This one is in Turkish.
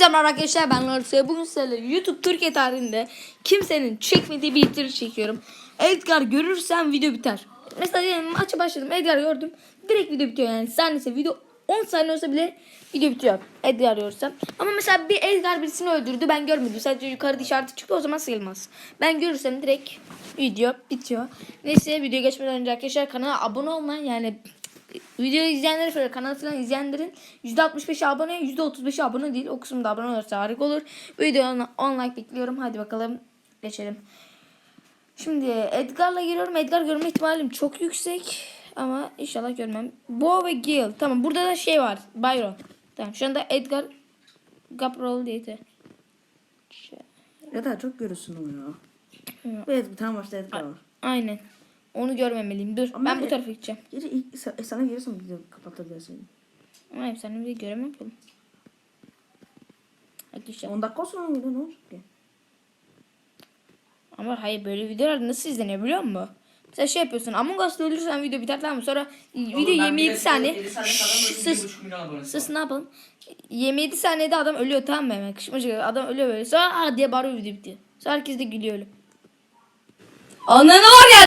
Hepinize merhaba arkadaşlar ben Lorsa. Bugün sizlerle YouTube Türkiye tarihinde kimsenin çekmediği bir itiri çekiyorum. Edgar görürsem video biter. Mesela diyelim maça başladım Edgar gördüm. Direkt video bitiyor yani. Saniyesi video 10 saniye olsa bile video bitiyor. Edgar görürsem. Ama mesela bir Edgar birisini öldürdü ben görmedim. Sadece yukarıda işareti çıktı o zaman sayılmaz. Ben görürsem direkt video bitiyor. Neyse video geçmeden önce arkadaşlar kanala abone olmayı yani Video izleyenleri falan kanal falan izleyenlerin %65'i abone %35'i abone değil. O kısımda abone olursa harika olur. Videoya 10 like bekliyorum. Hadi bakalım geçelim. Şimdi Edgar'la giriyorum. Edgar görme ihtimalim çok yüksek. Ama inşallah görmem. Bo ve Gil. Tamam burada da şey var. Byron. Tamam şu anda Edgar Gaprol diye de. Ya da çok görürsün onu ya. Evet bir tane başta Edgar var. Aynen. Onu görmemeliyim. Dur Ama ben bu e- tarafa gideceğim. Gece ilk sa- e, sana gelirsen video kapatabilirsin. Ama hep senin bir göremem ki. oğlum. Arkadaşlar. 10 dakika sonra mı ne olacak ki? Ama hayır böyle videolar nasıl izleniyor biliyor musun? Sen şey yapıyorsun Among Us'ta ölürsen video biter tamam mı? Sonra video 27 saniye. Sus. Sus ne yapalım? 27 saniyede adam ölüyor tamam mı hemen? Kışmacık adam ölüyor böyle. Sonra aa diye bağırıyor video bitiyor. Sonra herkes de gülüyor öyle. Ananı var ya.